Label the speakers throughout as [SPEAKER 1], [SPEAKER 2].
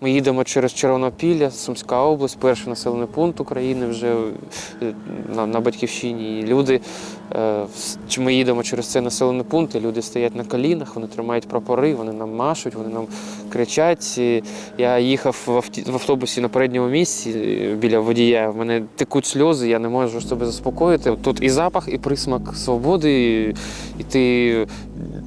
[SPEAKER 1] Ми їдемо через Червонопілля, Сумська область, перший населений пункт України вже е, на, на батьківщині. І люди, е, чи ми їдемо через цей населений пункт, і люди стоять на колінах, вони тримають прапори, вони нам машуть, вони нам кричать. І Я їхав в, автобусі на передньому місці е, біля водія. В мене текуть сльози, я не можу себе заспокоїти. Тут і запах, і присмак свободи, і, ти,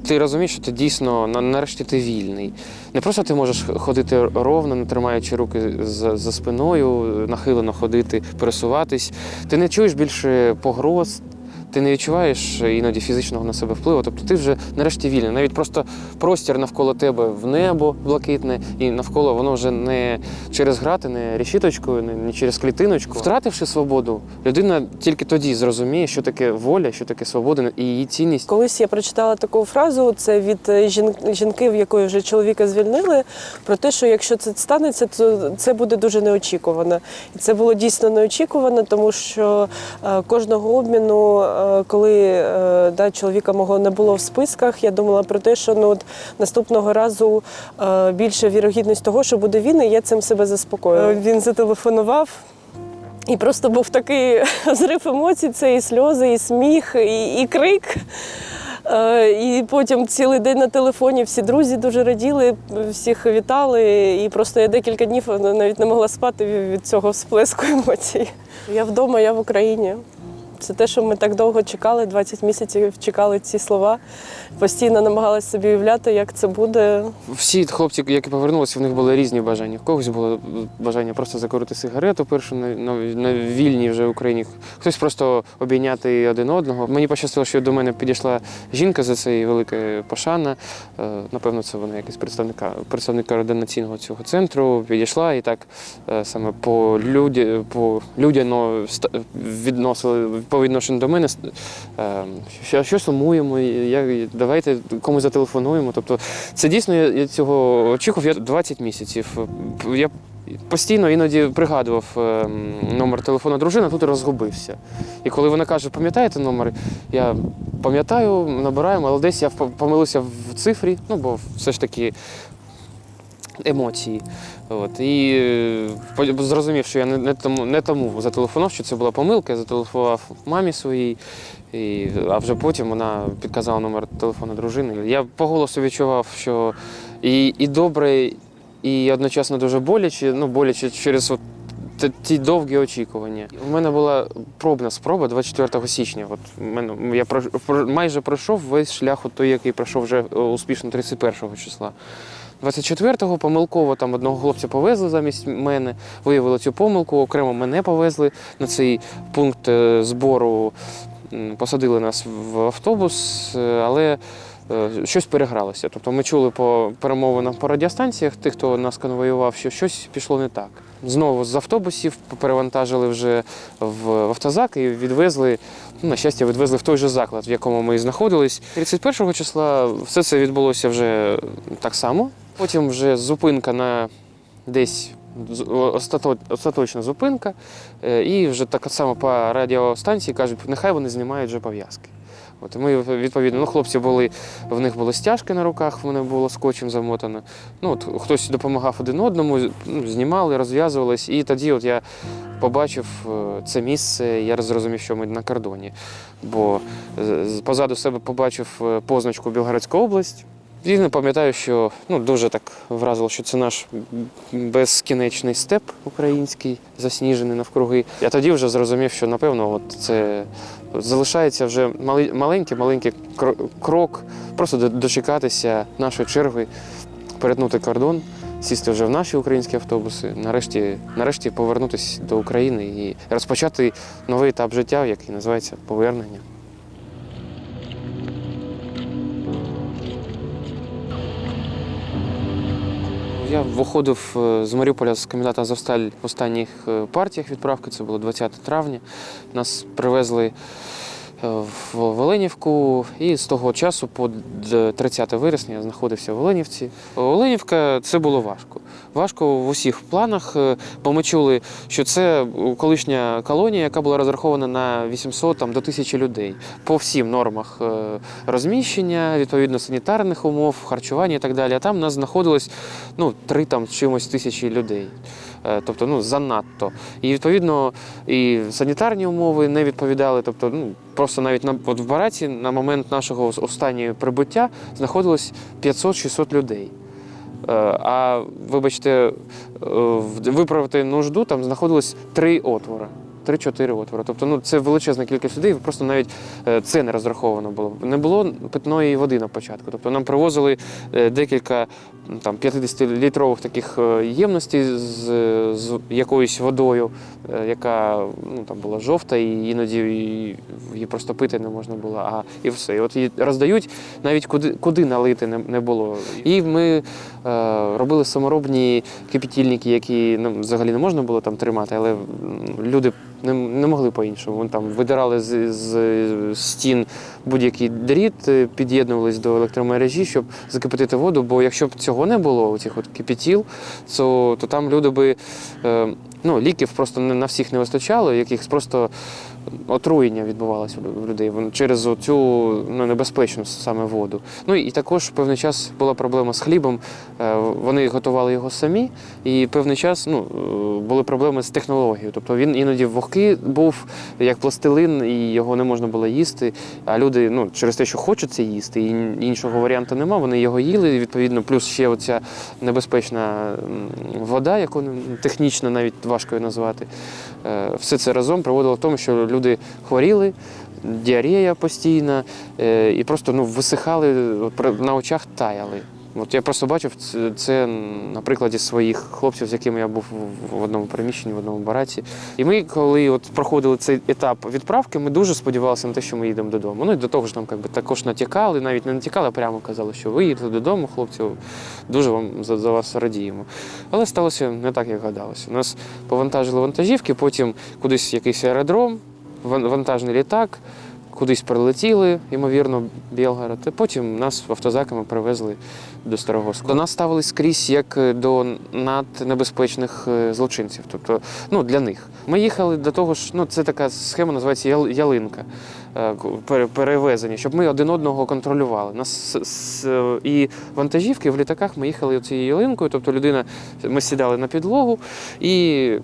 [SPEAKER 1] ти розумієш, що ти дійсно нарешті ти вільний. Не просто ти можеш ходити ровно, не тримаючи руки за, за спиною, нахилено ходити, пересуватись. Ти не чуєш більше погроз, ти не відчуваєш іноді фізичного на себе впливу. Тобто ти вже нарешті вільний. Навіть просто простір навколо тебе в небо блакитне, і навколо воно вже не через грати, не решіточкою, не, через клітиночку. Втративши свободу, людина тільки тоді зрозуміє, що таке воля, що таке свобода і її цінність.
[SPEAKER 2] Колись я прочитала таку фразу: це від е, жінки, в якої вже чоловіка звільнили, про те, що якщо це станеться, то це буде дуже неочікувано. І це було дійсно неочікувано, тому що е, кожного обміну, е, коли е, да, чоловіка мого не було в списках, я думала про те, що ну от наступного разу е, більше вірогідність того, що буде він, і я цим себе заспокоюю. Він зателефонував. І просто був такий зрив емоцій, це і сльози, і сміх, і, і крик. Е, І потім цілий день на телефоні всі друзі дуже раділи, всіх вітали. І просто я декілька днів навіть не могла спати від цього всплеску емоцій. Я вдома, я в Україні. Це те, що ми так довго чекали, 20 місяців чекали ці слова. Постійно намагалася собі уявляти, як це буде.
[SPEAKER 1] Всі хлопці, які повернулися, в них були різні бажання. В когось було бажання просто закурити сигарету першу на, на, на вільній вже Україні. Хтось просто обійняти один одного. Мені пощастило, що до мене підійшла жінка за це і велика пошана. Е, Напевно, це вона якась представника представник координаційного цього центру. Підійшла і так е, саме по люді, по людяно відносили по відношенню до мене. е, Що, що сумуємо, як, давайте комусь зателефонуємо. Тобто це дійсно я, я цього очікував. Я 20 місяців. Я постійно іноді пригадував е, номер телефону дружини, тут розгубився. І коли вона каже, пам'ятаєте номер, я пам'ятаю, набираємо, але десь я помилився в цифрі, ну бо все ж таки. Емоції. От. І е, зрозумів, що я не, тому, не тому зателефонував, що це була помилка. Я зателефонував мамі своїй, і, а вже потім вона підказала номер телефону дружини. Я по голосу відчував, що і, і добре, і одночасно дуже боляче, ну боляче через от ті довгі очікування. У мене була пробна спроба 24 січня. От мене я про- майже пройшов весь шлях, той, який пройшов вже е, успішно 31 числа. 24-го помилково там одного хлопця повезли замість мене, виявили цю помилку, окремо мене повезли на цей пункт е, збору, посадили нас в автобус, е, але е, щось перегралося. Тобто ми чули по перемовинам по радіостанціях, тих, хто нас конвоював, що щось пішло не так. Знову з автобусів перевантажили вже в автозак і відвезли. Ну, на щастя, відвезли в той же заклад, в якому ми і знаходились. 31 числа все це відбулося вже так само. Потім вже зупинка на десь остаточна зупинка. Е, І вже так само по радіостанції кажуть, нехай вони знімають вже пов'язки. От ми відповідно, ну хлопці були, в них були стяжки на руках, вони було скотчем замотано. Ну от хтось допомагав один одному, ну, знімали, розв'язувались. І тоді от я побачив е, це місце, я зрозумів, що ми на кордоні. Бо позаду себе побачив е, позначку Білгородська область. І не пам'ятаю, що ну, дуже так вразило, що це наш безкінечний степ український, засніжений навкруги. Я тоді вже зрозумів, що напевно от це залишається вже мали- маленький маленький крок, просто дочекатися нашої черги, перетнути кордон, сісти вже в наші українські автобуси, нарешті, нарешті повернутися до України і розпочати новий етап життя, який називається повернення. Я виходив е, з Маріуполя з комітету Азовсталь в останніх е, партіях відправки, це було 20 травня. Нас привезли в Оленівку, і з того часу по 30 вересня я знаходився в Оленівці. Оленівка це було важко. важко в усіх планах, е, бо ми чули, що це колишня колонія, яка була розрахована на 800 там, до 1000 людей по всім нормах е, розміщення, відповідно санітарних умов, харчування і так далі. А там нас знаходилось ну, три там чимось тисячі людей. Е, Тобто, ну занадто. І відповідно і санітарні умови не відповідали. Тобто, ну просто навіть на от в бараці на момент нашого останнього прибуття знаходилось 500-600 людей. Е, А вибачте, е, виправити нужду там знаходилось три отвори. Три-чотири отвори. Тобто, ну це величезна кількість людей, просто навіть е, це не розраховано було. Не було питної води на початку. Тобто нам привозили е, декілька там 50-літрових таких е, ємностей з, з якоюсь водою, яка ну, там була жовта, і іноді її просто пити не можна було. А і все. І от її роздають, навіть куди, куди налити не, не було. І ми е, робили саморобні кипітільники, які ну, взагалі не можна було там тримати, але люди не, не могли по-іншому. Вони там видирали з, з стін будь-який дріт, е, під'єднувались до електромережі, щоб закипятити воду. Бо якщо б цього не було, цих от кипятіл, то, то там люди би. Е, Ну, ліків просто на всіх не вистачало, якихось просто отруєння відбувалося у людей через цю ну, небезпечну саме воду. Ну і також певний час була проблема з хлібом. Е, Вони готували його самі, і певний час ну, е, були проблеми з технологією. Тобто він іноді вогкий був як пластилин, і його не можна було їсти. А люди, ну, через те, що хочуть це їсти, і іншого варіанту нема, вони його їли. Відповідно, плюс ще оця небезпечна вода, яку технічно навіть важко її назвати. Е, Все це разом приводило в тому, що люди хворіли, діарея постійна, е, і просто ну, висихали, на очах таяли. От я просто бачив це, на прикладі своїх хлопців, з якими я був в- одному приміщенні, в одному бараці. І ми, коли от проходили цей етап відправки, ми дуже сподівалися на те, що ми їдемо додому. Ну і до того ж нам якби, також натякали, навіть не натякали, а прямо казали, що ви їдете додому, хлопці, дуже вам за, за вас радіємо. Але сталося не так, як гадалося. Нас повантажили вантажівки, потім кудись якийсь аеродром, вантажний літак, кудись прилетіли, ймовірно, Білгород. І потім нас автозаками привезли до Старого До нас ставились скрізь як до наднебезпечних е, злочинців. Тобто, ну, для них. Ми їхали до того ж, ну, це така схема, називається ялинка. е, Перевезення, щоб ми один одного контролювали. Нас і вантажівки в літаках ми їхали цією ялинкою, тобто людина, ми сідали на підлогу і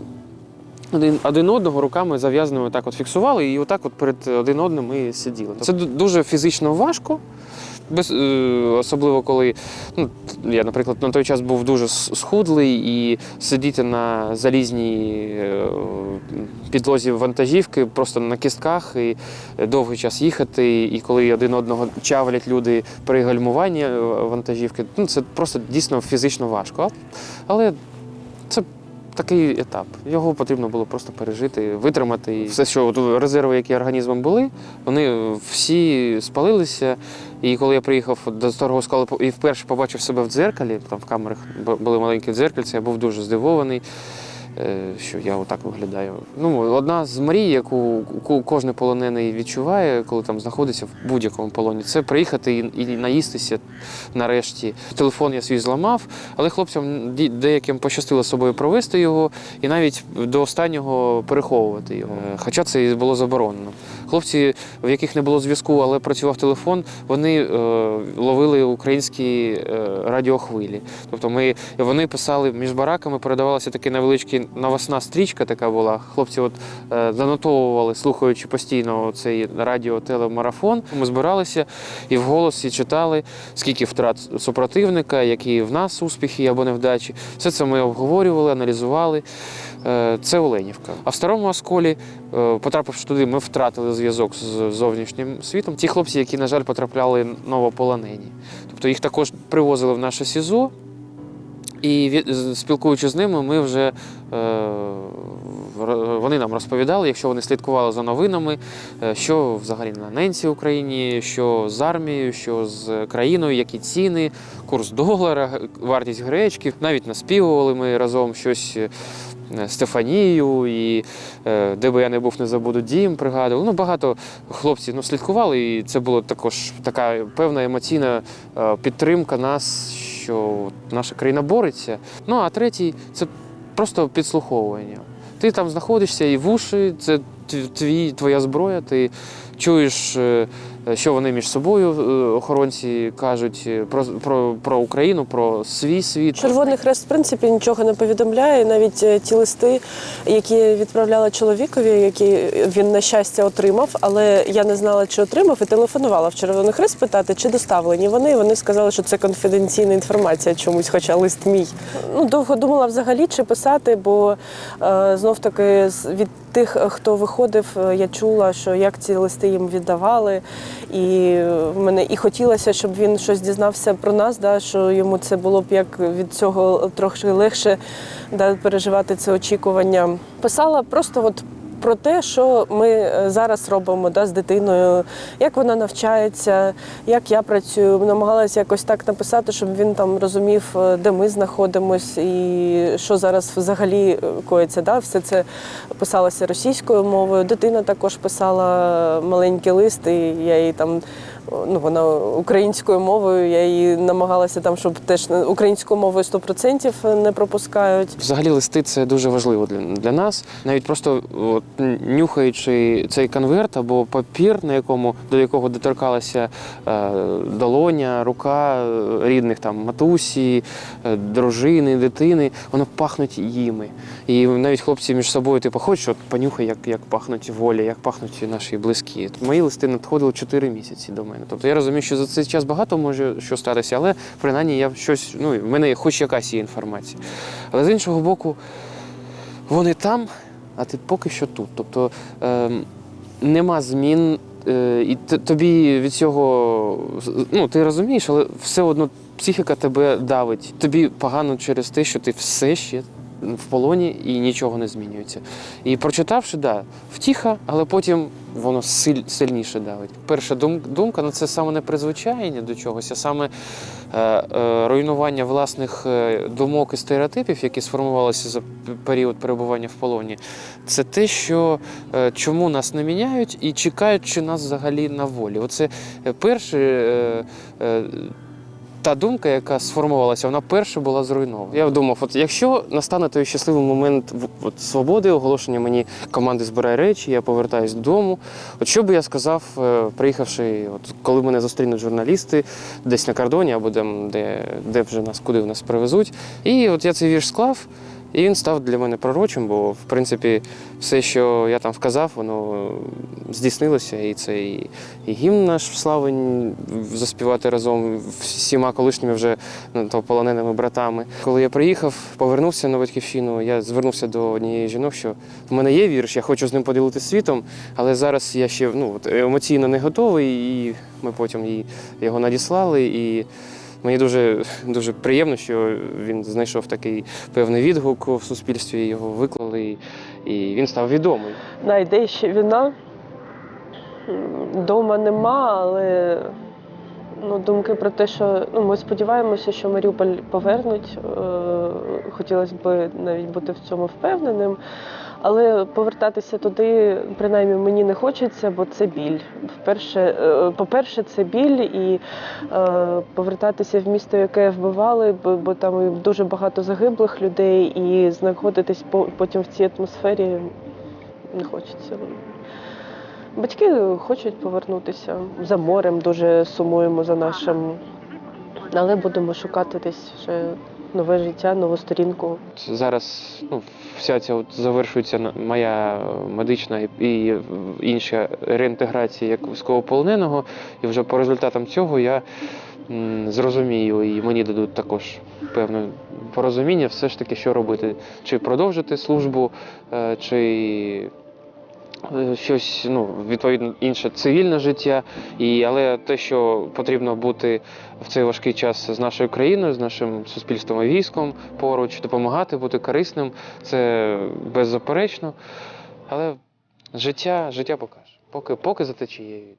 [SPEAKER 1] один, один одного руками зав'язаними так от фіксували, і отак от перед один одним ми сиділи. Це дуже фізично важко. Без, е, особливо коли ну, я, наприклад, на той час був дуже схудлий і сидіти на залізній е, підлозі вантажівки, просто на кістках і довгий час їхати. І коли один одного чавлять люди при гальмуванні е, вантажівки, ну це просто дійсно фізично важко. Але це такий етап. Його потрібно було просто пережити, витримати. Все, що от резерви, які організмом були, вони всі спалилися. І коли я приїхав до старого скалу і вперше побачив себе в дзеркалі, там в камерах були маленькі дзеркальці, я був дуже здивований. Е, Що я отак виглядаю. Ну, одна з мрій, яку кожен полонений відчуває, коли там знаходиться в будь-якому полоні, це приїхати і, наїстися нарешті. Телефон я свій зламав, але хлопцям деяким пощастило собою провести його і навіть до останнього переховувати його. Е, Хоча це і було заборонено. Хлопці, в яких не було зв'язку, але працював телефон, вони е, ловили українські е, радіохвилі. Тобто ми, вони писали між бараками, передавалася така невеличка новосна стрічка, така була. Хлопці от е, занотовували, слухаючи постійно цей радіо-телемарафон. Ми збиралися і вголос і читали, скільки втрат супротивника, які в нас успіхи або невдачі. Все це ми обговорювали, аналізували. Е, Це Оленівка. А в старому осколі, е, потрапивши туди, ми втратили зв'язок з зовнішнім світом. Ті хлопці, які, на жаль, потрапляли новополонені. Тобто їх також привозили в наше СІЗО. І від- спілкуючись з ними, ми вже е, вони нам розповідали, якщо вони слідкували за новинами, е, що взагалі на ненці в Україні, що з армією, що з країною, які ціни, курс долара, вартість гречки. Навіть наспівували ми разом щось. е, Стефанію і е, де би я не був, не забуду дім, пригадував. Ну, багато хлопців ну, слідкували, і це була також така певна емоційна підтримка нас, що наша країна бореться. Ну а третій це просто підслуховування. Ти там знаходишся і в уші, це твій, твоя зброя, ти чуєш, е, що вони між собою е, охоронці кажуть е, про, про, про Україну, про свій світ.
[SPEAKER 2] Червоний хрест, в принципі, нічого не повідомляє. Навіть е, ті листи, які відправляла чоловікові, які він на щастя отримав, але я не знала, чи отримав, і телефонувала в Червоний Хрест питати, чи доставлені вони. Вони сказали, що це конфіденційна інформація чомусь, хоча лист мій. Ну довго думала взагалі, чи писати, бо е, знов таки від тих, е, хто виходив, е, я чула, що як ці листи їм віддавали. І е, мене і хотілося, щоб він щось дізнався про нас, да, що йому це було б як від цього трохи легше да, переживати це очікування. Писала просто от. Про те, що ми е, зараз робимо да, з дитиною, як вона навчається, як я працюю. Намагалася якось так написати, щоб він там розумів, е, де ми знаходимось і що зараз взагалі е, коїться. Да? Все це писалося російською мовою. Дитина також писала маленький лист, і я їй там. Ну, вона українською мовою, я її намагалася там, щоб теж українською мовою 100% не пропускають.
[SPEAKER 1] Взагалі листи це дуже важливо для, для нас. Навіть просто от, нюхаючи цей конверт або папір, на якому до якого доторкалася е, долоня, рука е, рідних там матусі, е, дружини, дитини, воно пахнуть їми. І навіть хлопці між собою, типу, хочеш, от понюхай, як, як пахнуть воля, як пахнуть наші близькі. Мої листи надходили 4 місяці до мене. Тобто я розумію, що за цей час багато може що статися, але принаймні я щось, ну, в мене хоч якась є інформація. Але з іншого боку, вони там, а ти поки що тут. Тобто ем, нема змін, е, і тобі від цього, ну ти розумієш, але все одно психіка тебе давить. Тобі погано через те, що ти все ще в полоні і нічого не змінюється. І прочитавши, да, втіха, але потім воно силь, сильніше давить. Перша думка ну, це саме не призвичаєння до чогось, а саме е, е, руйнування власних е, думок і стереотипів, які сформувалися за період перебування в полоні. Це те, що е, чому нас не міняють і чекають, чи нас взагалі на волі. Оце перше. Е, е, та думка, яка сформувалася, вона перша була зруйнована. Я думав, от якщо настане той щасливий момент от, свободи, оголошення мені команди збирає речі, я повертаюсь додому. От що би я сказав, е, приїхавши, от коли мене зустрінуть журналісти десь на кордоні або де, де, вже нас, куди нас привезуть. І от я цей вірш склав. І він став для мене пророчим, бо в принципі все, що я там вказав, воно здійснилося. І це і, і гімн наш славень заспівати разом всіма колишніми вже ну, то, полоненими братами. Коли я приїхав, повернувся на батьківщину, я звернувся до однієї жінок, що в мене є вірш, я хочу з ним поділитися світом, але зараз я ще ну, емоційно не готовий, і ми потім їй його надіслали. І Мені дуже, дуже приємно, що він знайшов такий певний відгук в суспільстві, його виклали, і, він став відомий.
[SPEAKER 2] Да, ще війна. Дома нема, але ну, думки про те, що ну, ми сподіваємося, що Маріуполь повернуть. Е, Хотілося б навіть бути в цьому впевненим. Але повертатися туди, принаймні, мені не хочеться, бо це біль. Вперше, е, по-перше, це біль і е, повертатися в місто, яке вбивали, бо там дуже багато загиблих людей, і знаходитись потім в цій атмосфері не хочеться. Батьки хочуть повернутися за морем, дуже сумуємо за нашим, але будемо шукати десь ще нове життя, нову сторінку.
[SPEAKER 1] Зараз ну, вся ця от завершується моя медична і, інша реінтеграція як військовополоненого. І вже по результатам цього я зрозумію, і мені дадуть також певне порозуміння, все ж таки, що робити. Чи продовжити службу, е, чи щось ну, відповідно інше цивільне життя. І, але те, що потрібно бути в цей важкий час з нашою країною, з нашим суспільством і військом поруч, допомагати, бути корисним, це беззаперечно. Але життя, життя покаже. Поки, поки за течією.